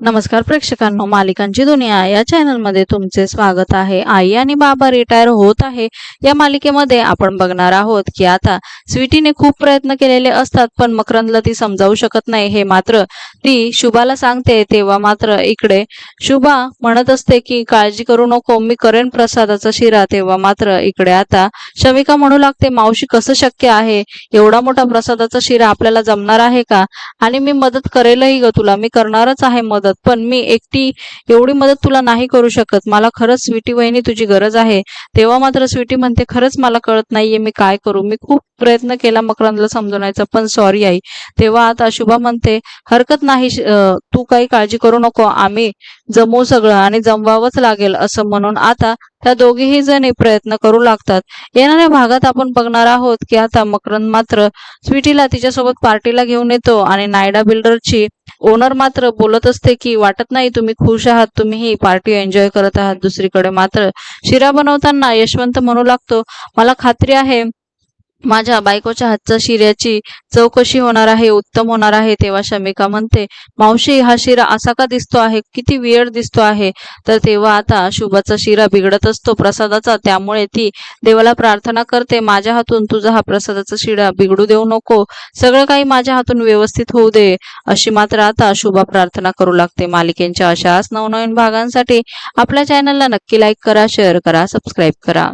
नमस्कार प्रेक्षकांनो मालिकांची दुनिया या चॅनलमध्ये तुमचे स्वागत आहे. आई आणि बाबा रिटायर होत आहे. या मालिकेमध्ये आपण बघणार आहोत की आता स्वीटीने खूप प्रयत्न केलेले असतात पण मकरंदला ती समजावू शकत नाही. हे मात्र ती शुभाला सांगते. तेव्हा मात्र इकडे शुभा म्हणत असते की काळजी करू नको मी करेन प्रसादाचा शिरा. तेव्हा मात्र इकडे आता शमिका म्हणू लागते मावशी कसं शक्य आहे? एवढा मोठा प्रसादाचा शिरा आपल्याला जमणार आहे का? आणि मी मदत करेलही ग तुला. मी करणारच आहे मदत. पण मी एकटी एवढी मदत तुला नाही करू शकत. मला खरंच स्वीटी वहिनी तुझी गरज आहे. तेव्हा मात्र स्वीटी म्हणते खरंच मला कळत नाहीये मी काय करू. मी खूप प्रयत्न केला मकरंदला समजवण्याचा. पण सॉरी आई तेव्हा आता शुभा म्हणते हरकत नाही तू काही काळजी करू नको आम्ही जमवू सगळं आणि जमवावंच लागेल असं म्हणून आता त्या दोघीही जणी प्रयत्न करू लागतात. येणाऱ्या भागात आपण बघणार आहोत की आता मकरंद मात्र स्वीटीला तिच्यासोबत पार्टीला घेऊन येतो आणि नायडा बिल्डरची ओनर मात्र बोलत असते की वाटत नाही तुम्ही खुश आहात तुम्ही ही पार्टी एन्जॉय करत आहात. दुसरीकडे मात्र शिरा बनवताना यशवंत म्हणू लागतो मला खात्री आहे माझ्या बायकोच्या हातच्या शिऱ्याची चव कशी होणार आहे उत्तम होणार आहे तेव्हा शमिका म्हणते मावशी हा शिरा असा का दिसतो आहे? किती वेळ दिसतो आहे. तर तेव्हा आता शुभाचा शिरा बिघडत असतो प्रसादाचा त्यामुळे ती देवाला प्रार्थना करते माझ्या हातून तुझा हा प्रसादाचा शिरा बिघडू देऊ नको सगळं काही माझ्या हातून व्यवस्थित होऊ दे. अशी मात्र आता शुभा प्रार्थना करू लागते. मालिकेच्या अशाच नवनवीन भागांसाठी आपल्या चॅनलला नक्की लाईक करा शेअर करा सबस्क्राईब करा.